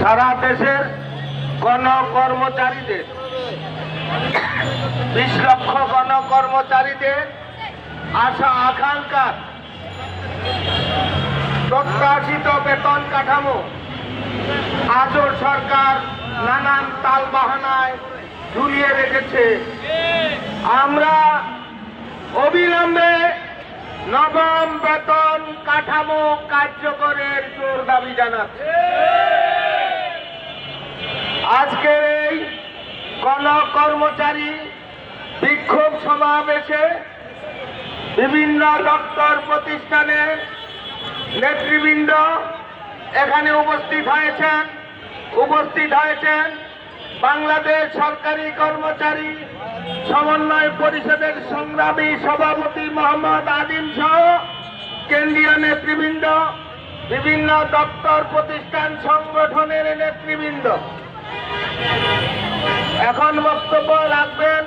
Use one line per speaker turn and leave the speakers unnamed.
সারা দেশের গণ কর্মচারীদের বিশ লক্ষ গণ কর্মচারীদের আশা আকাঙ্ক্ষার প্রত্যাশিত বেতন কাঠামো, আজও সরকার নানান তাল বাহানায় ঝুলিয়ে রেখেছে। আমরা অবিলম্বে নবম বেতন কাঠামো কার্যকরের জোর দাবি জানাচ্ছি। আজকের এই গণ কর্মচারী বিক্ষোভ সমাবেশে বিভিন্ন দপ্তর প্রতিষ্ঠানের নেতৃবৃন্দ এখানে উপস্থিত হয়েছেন উপস্থিত হয়েছেন বাংলাদেশ সরকারি কর্মচারী সমন্বয় পরিষদের সংগ্রামী সভাপতি মোহাম্মদ আদিম সহ কেন্দ্রীয় নেতৃবৃন্দ, বিভিন্ন দপ্তর প্রতিষ্ঠান সংগঠনের নেতৃবৃন্দ। এখন বক্তব্য রাখবেন